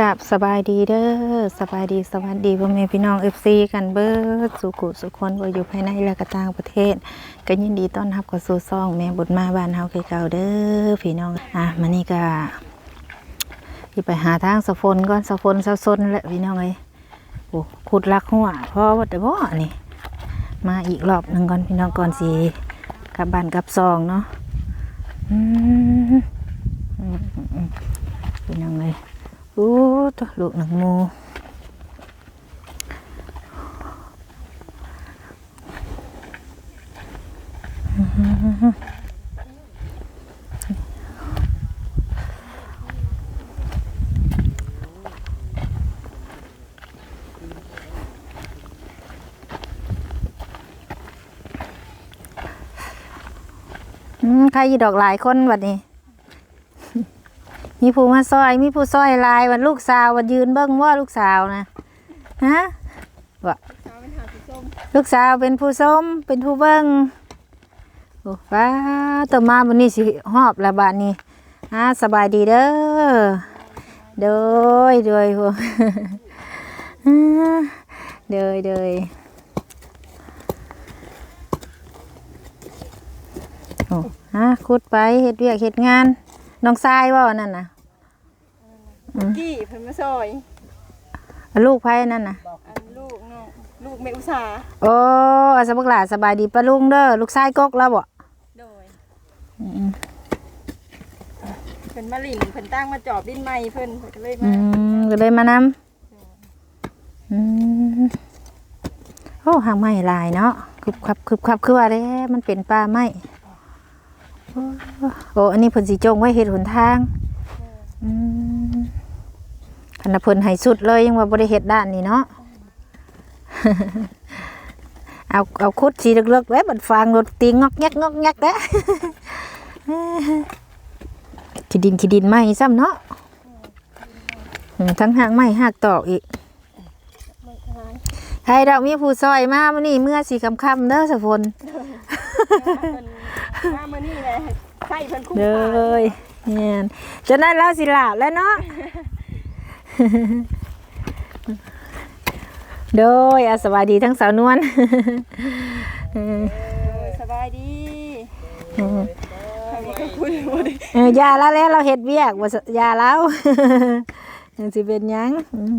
กับสบายดีเด้อสบายดีสวัสดีพ่อแม่พี่น้องเอฟซีกันเบิดสุขุสุขคนว่าอยู่ภายในและก็ต่างประเทศ ก็ยินดีต้อนรับเข้าสู่ซ่อง แม่บุญมาบ้านเฮาคือเก่าเด้อพี่น้องอะมานี่ก็สิไปหาทางสะฟนก่อนสะฟนสะซนแหละพี่น้องเอ้ยโอ้ขุดลักหัวเพราะว่าแต่บ่นี่ มาอีกรอบหนึ่งก่อนพี่น้องก่อนสิกลับบ้านกลับซองเนาะอืมอืมอืมพี่น้องเอ้ย อ้ตัวลูกหนังมูใครยีดอกหลายคนวันนี้ มีผู้มาซอย มีผู้ซอยลายวันลูกสาววันยืนเบิ้งว่าลูกสาวนะฮะว่ลูกสาวเป็นผู้ส้มเป็นผู้เบิ้งโอ้ว้าต่อมาวันนี้สิหอบละบาทนี้ฮะสบายดีเด้อเดยเดยพวกเดยเดยโอ้ฮะคุดไปเฮ็ดเวียกเฮ็ดงานน้องทรายว่านั่นน่ะ กี้เพิ่นมาซอยลูกไพ่นั่นน่ะอันลูกน้องลูกแม่อุตสาโอ้อาสบักหลาสบายดีปะลุงเด้อลูกชายกกแล้วบ่โดยเพิ่นมาหลินเพิ่นตั้งมาจอบดินใหม่เพิ่นเพิ่นก็เลยอืมามก็เลยมานำอืมโอ้หางไม้หลายเนาะคึบขับคึบขับคือว่าเด้มันเป็นป่าไม้โอ้โอ้อันนี้เพิ่นสิจงไว้เฮ็ดหนทางอืม คันน่ะเพิ่นให้สุดเลยยังว่าบ่ได้เฮ็ดด้านนี้เนาะเอาเอาคุดสีเลือกๆไว้บัดฟางรถตีงอกแงกงอกแงกเด้อขี้ดินขี้ดินไหมซ้ำเนาะอืมทั้งหางไหมหักตอกอีกใครเรามีผู้ซอยมาวันนี้เมื่อสีคำคำๆเด้อสะพนเพิ่นมามื้อนี้แหละใส่เพิ่นคุ้มเด้ค่าอเนี่ยจนนั้นเราสิหลาบแล้วเนาะ โดยอาสวัสดีทั้งสาวนวลเออเออสบายดีทางนี้ก็คุยบ่ได้เออยาแล้วแล้วเราเฮ็ดเวียกว่ายาแล้วยังสิเป็นหยังอืม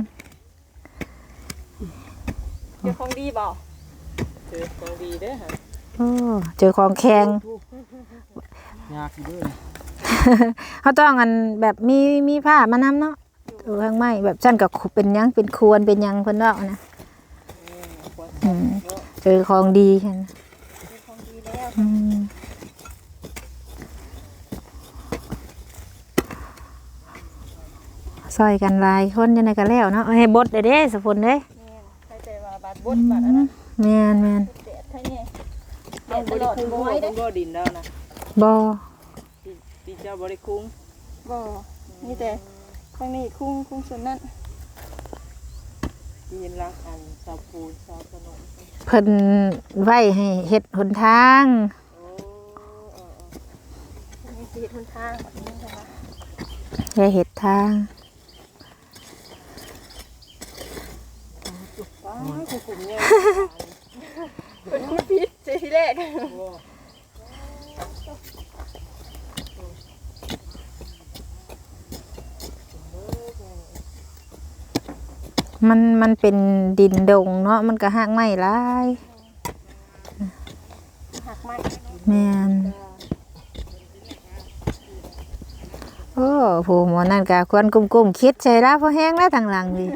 เดี๋ยวคงดีบ่เจอของดีเด้อฮะโอ้เจอของแข็งยากอยู่เด้วยเขาต้องอันแบบมีมีผ้ามานำเนาะตั วข้างไม้แบบฉันก็เป็นหยังเป็นควรเป็นหยังเพิ่นว่านะอืมเจอของดีกันคงดีแล้วอืมซอยกันหลายคนยังไงก็แล้วเนาะให้บดเด้เด้สะพนเด้แม่นใครแต่ว่าบาดบดบาดอันนั้นแม่นแม่นแดดไทยเนี่ยแดเอาดบตลริอดคุ้งบ่บ่ไหว้เด้บ่ดินแล้วนะบ่ที่ที่เจ้าบริคุ้งบ่มีแต่ ข้างนี้คุ้งคุ้งส่วนนั้นที่เห็นรักอันสาวปูนสาวสนมเพิ่นไว้ให้เฮ็ดหนทาง โอ้เออมีสีทุนทางแบบนี้นะคะให้เฮ็ดทางว้าวคือกลุ่มเนี่ยเป็นคุณพิษเจทีแรก โอ้ มันมันเป็นดินดงเนาะมันก็หากไม้หลายหักไม้แม่นโอ้ผู้หมอนั่นก็ควรกุมๆคิดใช่ละพอแห้งแล้วทางหลังนี่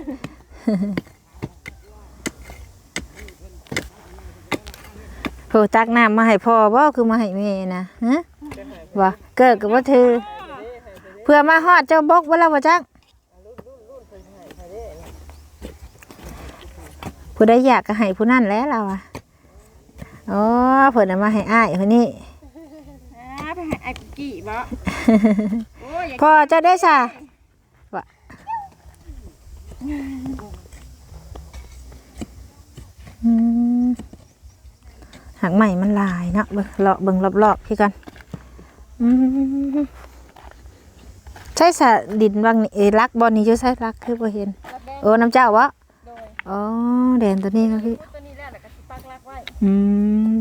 ผู้ตักน้ำมาให้พ่อบ่คือมาให้แม่นะฮะว่าเกิดกับว่าเธอเพื่อมาฮอดเจ้าบกบ่แล้วบ่จัก ผู้ใดอยากก็ให้ผู้นั้นแหล้วเราอะอ๋อเพิ่นเอามาให้อ้ายคนนี้อ่าไปหาไอ้กุกกี้บ่โอ้ยอยากพอเจะได้ซะว่าอืมหักใหม่มันหลายเนาะเบิ่งเลาะเบิ่งรอบๆพี่กันอืมใช่สะดินบางนี่เอยรักบอลนี่จะใช่รักคือบ่เห็นรักแดงโอ้น้ำเจ้าวะโดย อ๋อแดนตัวนี้ครับพี่ตัวนี้แหละแล้วก็สิปักรักไว้อืม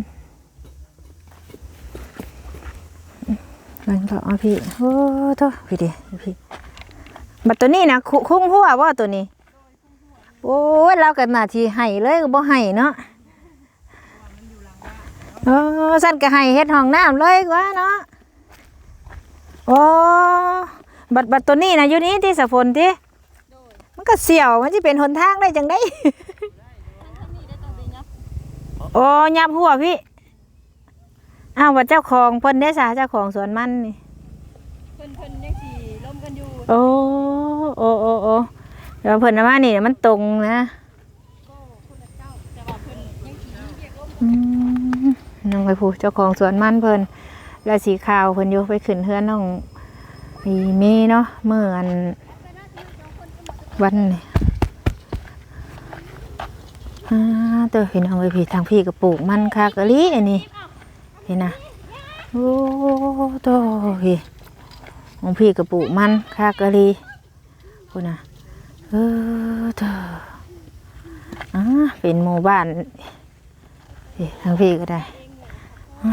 มันก็เอาพี่โอ้โตพี่ดิพี่บัดตัวนี้นะคุคุ้งหัวว่าตัวนี้ โอ้ยเรากันหน้าที่ให้เลยก็บ่ให้เนาะโอ้สั่นก็ให้เฮ็ดห้องน้ำเลยกว่าเนาะโอ้บัดบัดตัวนี้นะอยู่นี่ที่สะฝนที่ ก็เสี่ยวมันจะเป็นหนทางได้จังได้ทั้งนี้ได้ต้องดีนะโอ้ยับหัวพี่อ้าวว่าเจ้าของเพิ่นได้สาเจ้าของสวนมันนี่เพิ่นเพิ่นยังสิล้มกันอยู่โอ้โอ้โอ้โอ้เดี๋ยวเพิ่นเอามานี่มันตรงนะก็คนละเจ้าแต่ว่าเพิ่นยังสิเรียกล้มอืมน้องไปพูเจ้าของสวนมันเพิ่นแล้วสีขาวเพิ่นอยู่ไปขึ้นเฮือนน้องอีเมีเนาะเมื่ออัน วันนี่อ่าตัวพี่น้องไปพี่ทางพี่ก็ปลูกมันคากะลีอันนี้เห็นนะโอ้ตัวพี่ของพี่ก็ปลูกมันคากะลีคุณนะเออตัวอ่าเป็นหมู่บ้านพี่ทางพี่ก็ได้อ่า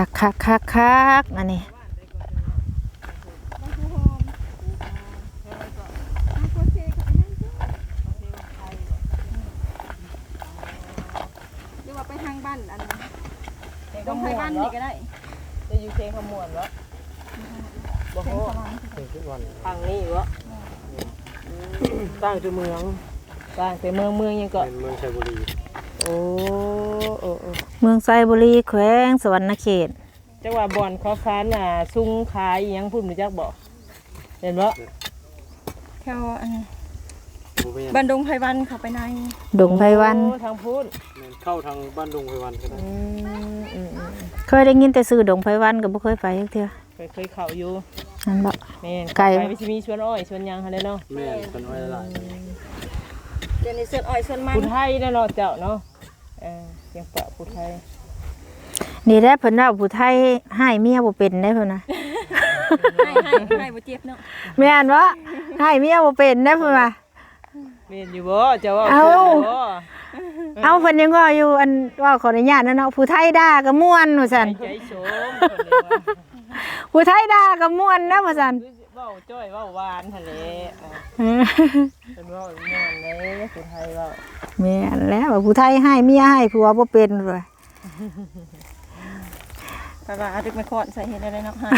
คักคักคักคักอันนี้มันคือหอมอะโคเซค่ะเดี๋ยวว่าไปทางบ้านอันลงไปบ้านนี่ก็ได้ จะอยู่เชียงขมวนวะบ่เส้โหนสว่างทางนี้วะตั้งจุเมืองตั้งแต่เมืองเมืองยังก็เป็นเมืองชัยบุรี โอ้โอ้โอ้เมืองไซบุรีแขวงสวรรณเขต จังว่าบ่อนเขาฟ้านน่ะซุงขายอิหยังพุ่นรู้จักบ่เห็นบ่แถวอันบูเมนบันดงไพวันเข้าไปในดงไพวัน โอ้ทางพุ่นแม่นเข้าทางบ้านดงไพวันก็ได้อืมอืมอืมเคยได้ยินแต่ซื้อดงไพวันก็บ่เคยไปจักเทื่อเคยเคยเข้าอยู่นั่นบ่แม่นไกล ไปไปสิมีสวนอ้อยสวนหยังหั่นแหละเนาะแม่นเป็นไว้หลายเดี๋ยวนี้เสื้ออ้อยเสื้อมันผู้ไทยนั่นเนาะเจ้าเนาะเออเสียงปะผู้ไทยนี่แหละเพิ่นว่าผู้ไทยให้เมียบ่เป็นได้เพิ่นน่ะให้ให้ให้บ่เจ็บเนาะแม่นบ่ให้เมียบ่เป็นได้เพิ่นว่าแม่นอยู่บ่เจ้าว่าเอ้าถูกบ่เอาเพิ่นยังว่าอยู่อันว่าขออนุญาตนะเนาะผู้ไทยด่าก็ม่วนว่าซั่นใจโสมเพิ่นเลยว่าผู้ไทยด่าก็ม่วนนะว่าซั่นคือสิ เว้าจ้อยเว้าหวานหั่นแหละอ่าเออเป็นเว้าม่วนเลยผู้ไทยเว้าแม่นแล้วว่าผู้ไทยให้เมียให้ผัวบ่เป็นว่าแต่ว่าเอาดึกไม่คอนใส่เฮ็ดได้เนาะให้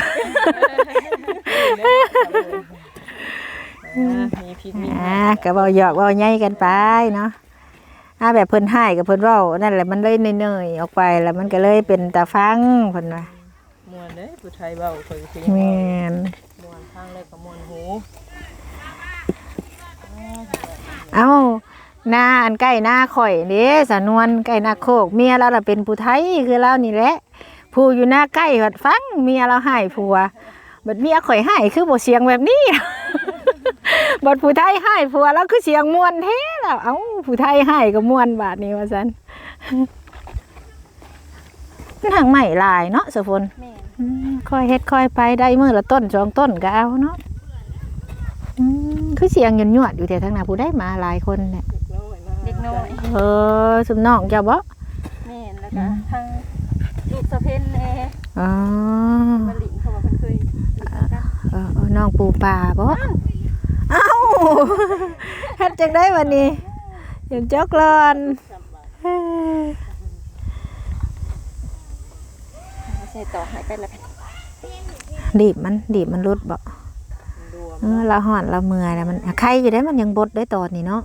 อ่ามีพิษมีอ่าก็เว้าหยอกเว้าใหญ่กันไปเนาะอ่าแบบเพิ่นให้กับเพิ่นเว้านั่นแหละมันเลยเนื่อยๆออกไปแล้วมันก็เลยเป็นตาฟังเพิ่นว่าม่วนเด้ผู้ไทยเว้าเคยคือแม่น ม่วนทางเลยก็มวนหูเอ้าหน้าอันใกล้หน้าข่อยเด้สะนวนใกล้หน้าโคกเมียเราล่ะเป็นผู้ไทยคือเรานี่แหละผู้อยู่หน้าใกล้บัดฟังเมียเราให้ผัวบัดเมียข่อยให้คือบ่เสียงแบบนี้ บัดผู้ไทยให้ผัวแล้วคือเสียงม่วนแท้แล้วเอ้าผู้ไทยให้ก็ม่วนบาดนี้ว่าซั่น มันทางใหม่หลายเนาะสะพนแม่นอืมค่อยเฮ็ดค่อยไปได้มื้อละต้นสองต้นก็เอาเนาะอืมคือเสียงหยวดๆอยู่แต่ทางหน้าผู้ได้มาหลายคนเนี่ยน้อยมาเด็กน้อยเออสุมน้องเจ้าบ่แม่นแล้วก็ทางลูกสะเพ็นแน่อ๋อมาหลินเขาบอกเพิ่นเคยหลินกันเออเออน้องปูป่าบ่เอ้าเฮ็ดจังได้วันนี้เดี๋ยวจอกลอนเอ้ย ใส่ต่อหายไปแล้วกันดีบมันดีบมันรุดบ่รวมเออเราห่อนเราเมื่อยแล้วมันใครอยู่ได้มันยังบดได้ตอนนี้เนาะ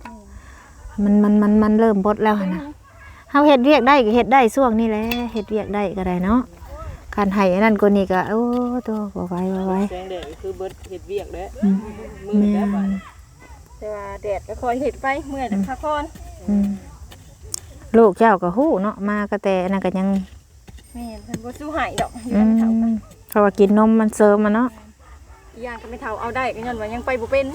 มันมันมันมันเริ่มบดแล้วหั่นนะเฮาเฮ็ดเวียกได้ก็เฮ็ดได้ช่วงนี้แหละเฮ็ดเวียกได้ก็ได้เนาะการให้อันนั้นก็นี่ก็โอ้ตัวบ่ไหวบ่ไหวแสงแดดก็คือเบิดเฮ็ดเวียกเด้อืมมืดแล้วบัดแต่ว่าแดดก็คอยเห็ดไปเมื่อยแต่พักผ่อนอืมลูกเจ้าก็ฮู้เนาะมาก็แต่อันนั้นก็ยัง แม่นเพิ่นบ่สู้หายดอกอยู่อืกันไม่เท่ากันมเพราะว่ากินนมมันเสริมมาเนาะอีกอย่างก็ไม่เท่าเอาได้ก็ย้อนว่ายังไปบ่เป็น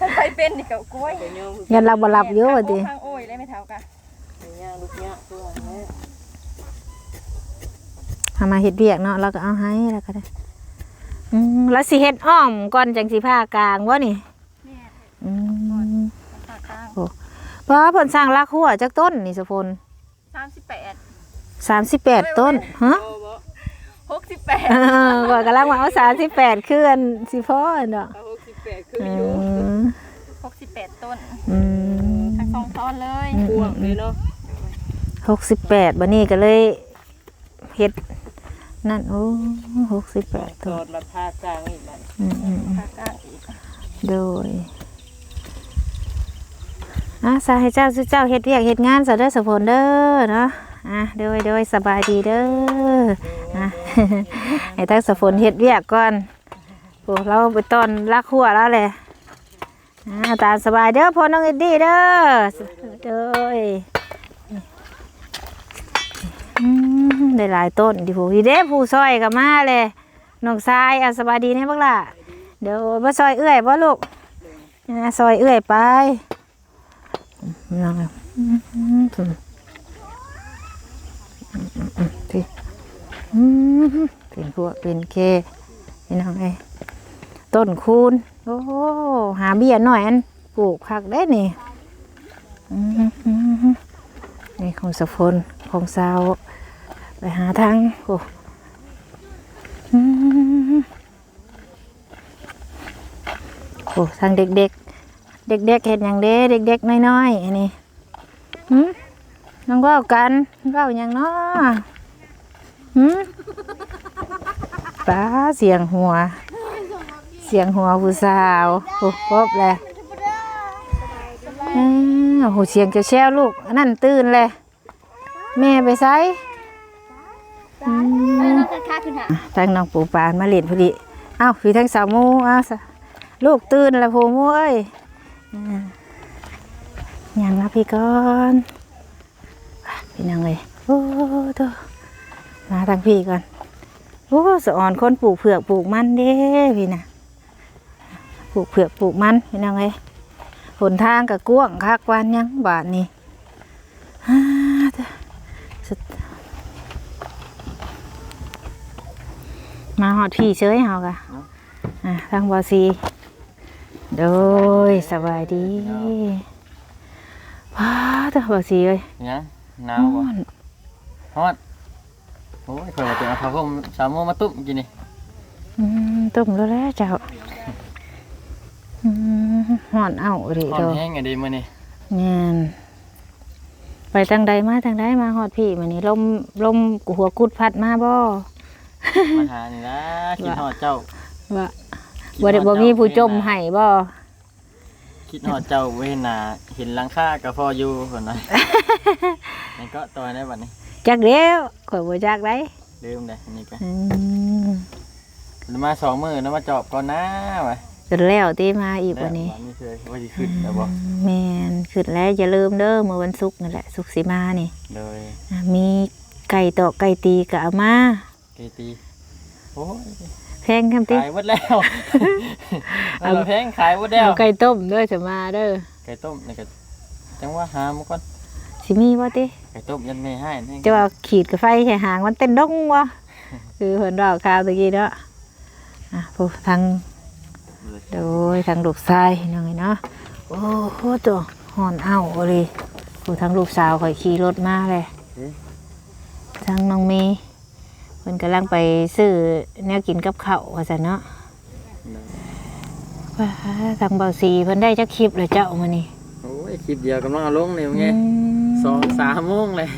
ถ้าไปเป็นนี่ก็กล้วยไปย่องยันเราบ่หลับเยอะว่าติข้างโอ้ยเลยไม่เท่ากันไปย่างลูกย่างตัวแม่ทำมาเฮ็ดเวียกเนาะเราก็เอาให้แล้วก็ได้อืมแล้วสิเฮ็ดอ้อมก่อนจังสิผ้ากลางวะนี่แม่อืม ปากกลางเพราะว่าเพิ่นสร้างรักหัวจักต้นนี่สะพลสามสิบแปด สามสิบแปดต้นฮะโอ้บ่หกสิบแปดเออว่ากำลังว่าเอาสามสิบแปดเคลื่อนสิพ่อเนาะเอา68คืออือยู่มหกสิบแปดต้นอืมทั้งสองต้นเลยพวงเลยเนาะหกสิบแปดบันนี้ก็เลยเฮ็ดนั่นโอ้หกสิบแปดตต้อนนมาพากลางอีกบัดอืมอืมอืมปากกลางอีกโดยอะสาให้เจ้าซื้อเจ้าเฮ็ดเวียกเฮ็ดงานซะเด้อสะพลเด้อเนาะ อะโดยโดยสบายดีเด้ออะให้ทั้งสะพลเฮ็ดเวียกก่อนโอ้เราไปต้อนลักหัวแล้วแหละอ่าตามสบายเด้อพ่อน้องเอ็ดดี้เด้อโดยอได้หลายต้นดิผู้อีเด้ผู้ซอยก็มาเลยน้องชายอะสบายดีแน่บักล่ะเดี๋ยวมาซอยเอื้อยบ่ลูกอ่าซอยเอื้อยไปน้องเอ้ยอืมอืมอืมอืมอืมพี่อืม เป็นพวกเป็นเคนี่น้องเอ้ต้นคูณโอ้หาเบี้ยหน่อยอันปลูกผักได้นี่นี่ของสะพลของสาวไปหาทางโอ้โอ้ทางเด็กๆ เด็กๆเห็นอย่างเด้เด็กๆน้อยๆอันนี้หืมน้องเว่ากันเว่าอย่างเนาะ หืมป้าเสียงหัว เสียงหัวผู้สาวโอ้ครบเลยอ้วโอ้โหเสียงจะแช่ลูกอันนั่นตื่นเลยแม่ไปไซอืมแล้วก็ค่างน้องปูปานมาเล่นพอดีอ้าวพี่ทั้งสาวมูอ้าซะลูกตื่นแล้วพูมูเอ้ยยังนะพี่ก่อนพี่นางเลยโอ้ตัว มาทางพี่ก่อนโอ้สะอ่อนคนปลูกเผือกปลูกมันเด้พี่นะปลูกเผือกปลูกมันพี่นางเลยหนทางกับกว้างคักวานยังบาทนี่ฮ่าเด้อสุดมาหอดพี่เชยเฮากะอะทางบอซีโดยสบายดีว้าตัวบอซีเลยยังหนาวบ่ฮอด โอ้ยข่อยว่าจะเอาผ้าห่มสามโมงมาตุ้มกินนี่อืมตุ่มแล้วแหล้วเจ้าอืมหอนเอาดิฮอโดดแห้งไงดีมื้อนี้เงี้ยไปทางใดมาทางใดมาหอดพี่มานี่ลมลมหัวกุดพัดมาบ่ มาหานี่นะคิดฮอดเจ้า ว่าบ่ได้บ่มีผู้จมให้บ่คิดฮอดเจ้าเว้นหน้าเห็นหลังคาก็พออยู่เพิ่นว่านี่ก็ตัวได้บัดนี้ จักเดียวข่อยบ่จักได้ลืมเลยอันนี่ก็อืมมาสองมื้อแล้วมาจอบก่อนนะว่ะขึ้นแล้วตีมาอีกวันนี้นี่เคยว่าสิขึ้นแต่บ่แมนขึ้นแล้วอย่าลืมเด้อเมื่อวันศุกร์นั่นแหละศุกร์สิมานี่เลยอะมีไก่ตอกไก่ตีกะเอามาเกตีโอ้ยแพงคำติ ขายหมดแล้วเอาแพงขายหมดแล้วเอาไก่ต้มเด้อจะมาเด้อไก่ต้มนี่ก็จังว่าหามาก่อน สิมีบ่ติไก่ต้มยันไม่ให้นี่จะว่าขีดกับไฟแค่หางมันเต้นดงวะคือเพิ่นเราข่าวตะกี้เนาะอะผู้ทางโดยทางลูกชายน้องไอ้เนาะโอ้โหตัวหอนเอาเลยผู้ทางลูกสาวข่อยขี่รถมาเลยทางน้องเมย์เพิ่นกำลังไปซื้อแนวกินกับข้าวว่าซั่นเนาะว้าทางเบาสีเพิ่นได้จักคลิปเลยเจ้ามานี่โอ้ยคลิปเดียวกำลังเอาลงเลยไงอืม สองสามโมงเลย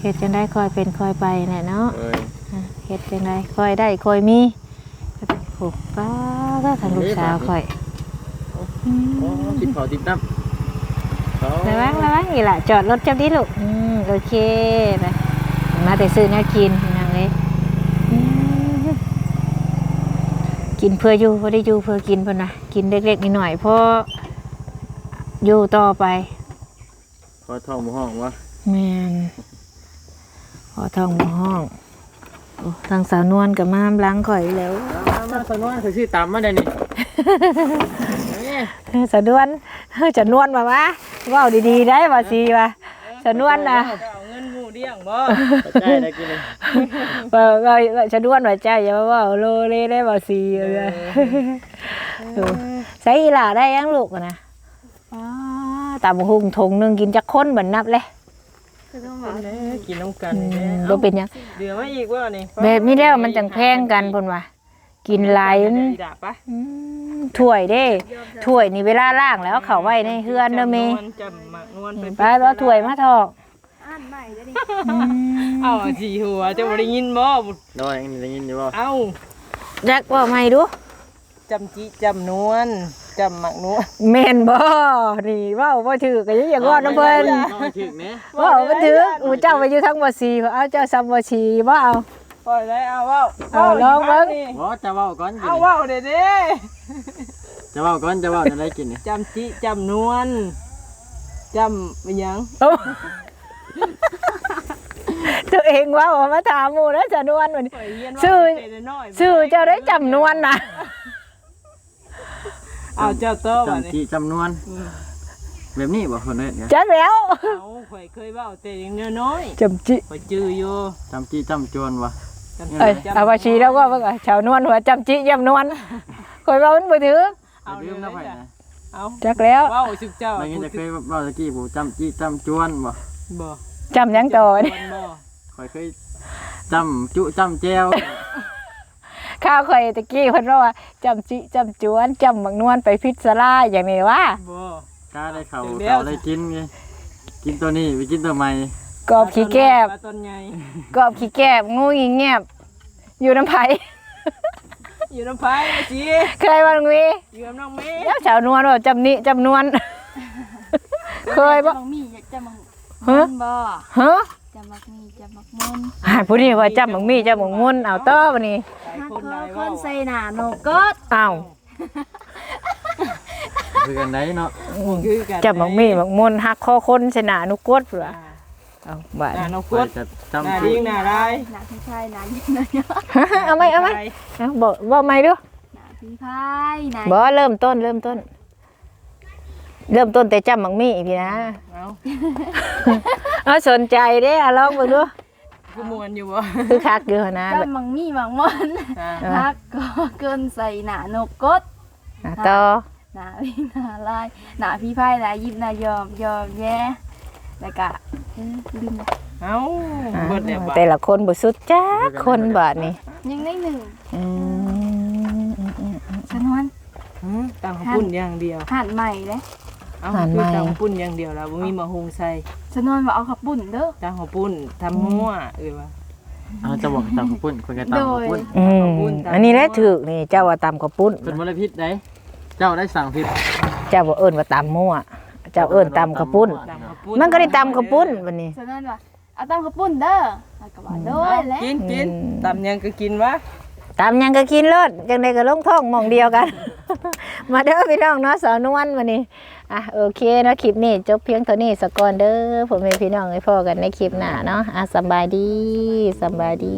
เฮ็ดจังได้คอยเป็นคอยไปแหละเนาะเอ้ยอะเฮ็ดจังได้คอยได้คอยมีโอ้ป้าก็ทางลูกสาวคอยอืม โอ้ติดเผาติดน้ำเขาระวังระวังอีหล่ะจอดรถจับดิลูกอืมโอเคไปมาแต่ซื้อแนวกินพี่นางเลยอืมกินเพื่ออยู่พอได้อยู่เพื่อกินเพิ่นนะกินเล็กๆนิดหน่อยๆเพราะอยู่ต่อไป พอท้องหมูห้องวะแม่นขอทองหมอห้องโอ้ทางสาวนวลกับมามล้างข่อยแล้วมามาสนวนเขาชื่อตามมาได้นี่เนี่ยสาวนวลจะนวลมาวะเว้าดีๆได้บ่สิวะสาวนวลนะเอาเงินหมู่เลี้ยงบ่ใช่ได้กินเลยว่าว่าว่าชะดวนว่าใจอย่ามาเว่าโลเลได้บ่สีเอาเลยเออใส่อีหล่าได้ยังลูกอะนะอ้า ตามหุงทงหนึงกินจักคนเหมือนนับเลยคือต้องเป็ว่านแน่กินน้ำกันอืแน่มบ่เป็นหยังเดือมาอีกว่านี่แบบนี้แล้วมันจังแพงกันพุ่นว่ากินหลายมันอีดาปะอืมถ้วยเด้ถ้วยนี่เวลาล้างแล้วเขาไว้ในเฮือนเด้อแม่จำนวลจำหมักนวลเป็นไปเอาถ้วยมาทอกอ่านใหม่ได้ดิอืมเอ้าสีหัวจะบ่ได้ยินบ่โดยยังได้ยินอยู่บ่เอ้าจักว่าไม่ดูจำจิจำนวล จำหมักนวลแม่นบ่นี่เว้าบ่ถือก็ยังอย่างว่าน้ำเพิ่นเอาไปถึกแหน่เว้าบ่ถืออูเจ้าไปอยู่ทั้งบ่สีเอาเจ้าซ้ำบ่สีบ่เอา ปล่อยได้เอาเว้าเอาลองเบิ่ง นี่บ่จะเว้าก่อนกินเอานี่เว้าเด้เด้จะเว้าก่อนจะเว้าจะได้กินนี่จำจิจำนวลจำเป็นหยังโอ้ตัวเองเว่ามาถามหมู่แล้วจะนวลมันปล่อยเฮียนชื่อว่าเป็นน้อยๆชื่อเจ้าได้จำนวนนะ เอาเจ้าโตบ่จำนี่ที่จำนวนแบบนี้บ่คนเด้เนี่ยจักแล้วเอาข่อยเคยเว้าแต่ยังน้อยจำจิๆข่อยจื้ออยู่จำจี้จำจวนวะจำเอ้ยจำเอาว่าชีแล้วก็ว่าก็ชาวนวลหัวจำจิจำนวนคอยเว่ามันบ่ถือเอาลืมนะไผนะเอาจักแล้วเว้าสุกเจ้าไม่งั้นจะเคยเว้าตะกี้บ่จำจี้จำจวนบ่บ่จำหยังต่อนี่บ่ข่อยเคยจำจุจำแจว ข้าวข่อยตะกี้เพิ่นว่าว่าจำจิจำจวนจำบักนวลไปพิษลาอย่างนี้ว่าบ่กล้าได้เขาถึงแล้วเขาได้กินไงกินตัวนี้ไปกินตัวใหม่กอบขี้แกบปลาต้นใหญ่กอบขี้แกบงูงีแงบอยู่น้ำไผอยู่น้ำพายสิเคยว่าลุงวีอยู่น้ำน้องเมย์แล้วชาวนวลว่าจำนี้จำนวนเคยบ่จะมังมีอยากจะมังฮะบ่ฮะ จะมักมีจะมักมุนหาผู้นี้ว่าจำบักมีจำบักมุนเอาต่อบัดนี้หลายฮักคนเธหลาอยคเว่านใส่หน้าโนกดอ้าวคือกันไหนเนาะคือกันจำบักมีบักมุนหักคอคนชนะนุกดพุ่นอ่าว่ะเอาบาดหน้าน้องไปกุดจะหน้าจำดิ้จี้งหน้าร้ายหน้าพี่ชายหน้ายิ้มหน้าเยอะเอาไหมเอาไหมเอาบอกว่าไหมดูหน้าพี่พายหน้าบอกเริ่มต้นเริ่มต้น เริ่มต้นแต่จำบักมีพี่นะเอา เอาสนใจเด้อะลองเบิ่งดูกูมวนอยู่บ่คือคักอยู่หั่นนะจะมังมีมังมุนอ่าฮักก็เกินใส่หน้าโนกดอะต่อหน้าพี่หน้าลายหน้าพี่พายหน้ายิ้มหน้ายอมยอมแย่แล้วก็เอ้ยลืมเอาอะเบิดแล้วบ่แต่ละคนบ่สุดจ้าคนบาดนี่ยังได้หนึ่งอืมอืมอืมชนวนหืมตั้งข้าวปุ้นอย่างเดียวหันใหม่เลย เอาอาหารคือใหม่ ตั้งข้าวปุ้นอย่างเดียวแล้วบ่มีมะฮุงใส่ชนวนว่าเอาขับปุ่นเด้อ ตั้งข้าวปุ้นทำมั่วเอ้ยว่า เอาจะบอกจำข้าวปุ้นคนกันตำข้าวปุ้นอืมอันนี้แหละถูกนี่เจ้าว่าตำข้าวปุ้นเป็นมลพิษได้เจ้าได้สั่งผิดเจ้าบ่เอิ้นว่าตำมั่วเจ้าเอิ้นตำข้าวปุ้นตั้งข้าวปุ้นมันก็ได้ตำข้าวปุ้นบัดนี้ชนวนว่าเอาตามขับปุ่นเด้อแล้วก็ว่าโดยแล้วกินกินอืม ตำยังก็กินวะตามหยังก็กินเลิศจังใดก็ลงท้องหมองเดียวกัน มาเด้อพี่น้องเนาะสาวนวลวันนี้ อะโอเคเนาะคลิปนี้จบเพียงเท่านี้สกก่อนเด้อผมเป็นพี่น้องให้พ่อกันในคลิปหน้าเนาะอะสบายดีสบายดี